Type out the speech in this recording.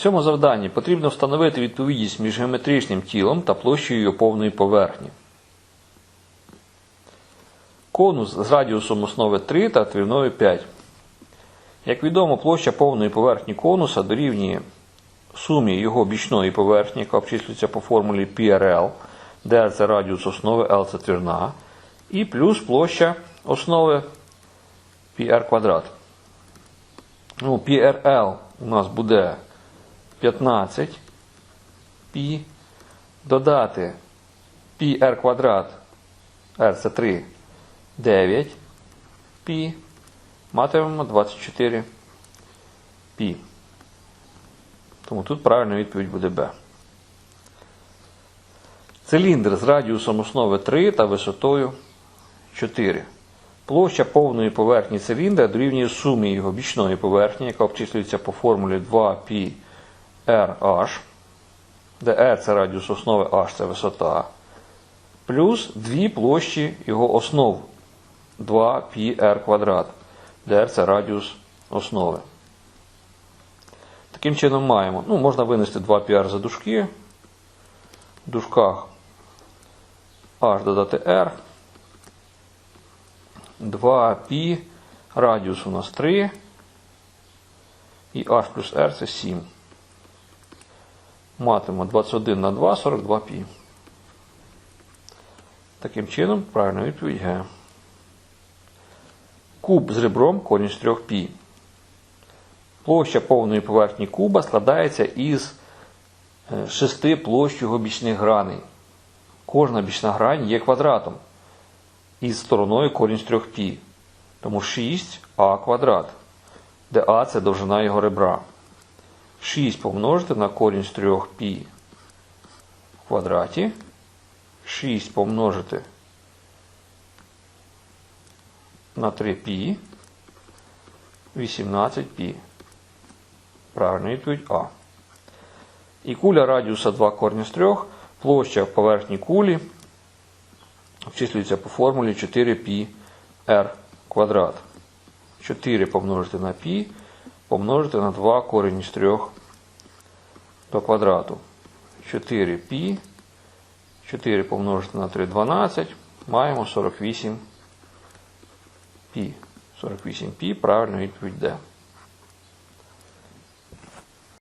цьому завданні потрібно встановити відповідність між геометричним тілом та площею його повної поверхні. Конус з радіусом основи 3 та твірною 5. Як відомо, площа повної поверхні конуса дорівнює сумі його бічної поверхні, яка обчислюється по формулі PRL, де – це радіус основи, L це твірна, і плюс площа основи PR квадрат. Ну, PRL у нас буде 15 пі додати пі квадрат r це 3 9 пі матимемо 24 пі. Тому тут правильна відповідь буде B. Циліндр з радіусом основи 3 та висотою 4. Площа повної поверхні циліндра дорівнює сумі його бічної поверхні, яка обчислюється по формулі 2π RH, де R це радіус основи, H це висота, плюс дві площі його основ 2πr квадрат, де R це радіус основи. Таким чином маємо, ну, можна винести 2πr за дужки, в дужках h додати r, 2π, радіус у нас 3, і h плюс r це 7. Матимо 21 на 2, 42 π. Таким чином, правильна відповідь Г. Куб з ребром корінь з 3 π. Площа повної поверхні куба складається із е, шести площ його бічних граней. Кожна бічна грань є квадратом із стороною корінь з 3 π. Тому 6а квадрат, де а це довжина його ребра. 6 помножити на корінь з 3 π в квадраті. 6 помножити на 3 π 18 π. Правильна відповідь А. І куля радіуса 2 корні з 3, площа в поверхні кулі обчислюється по формулі 4π r квадрат. 4 помножити на π помножити на 2 корінь з 3 до квадрату. 4π. 4 помножити на 3 12. Маємо 48 π. 48π, правильно відповідь Д.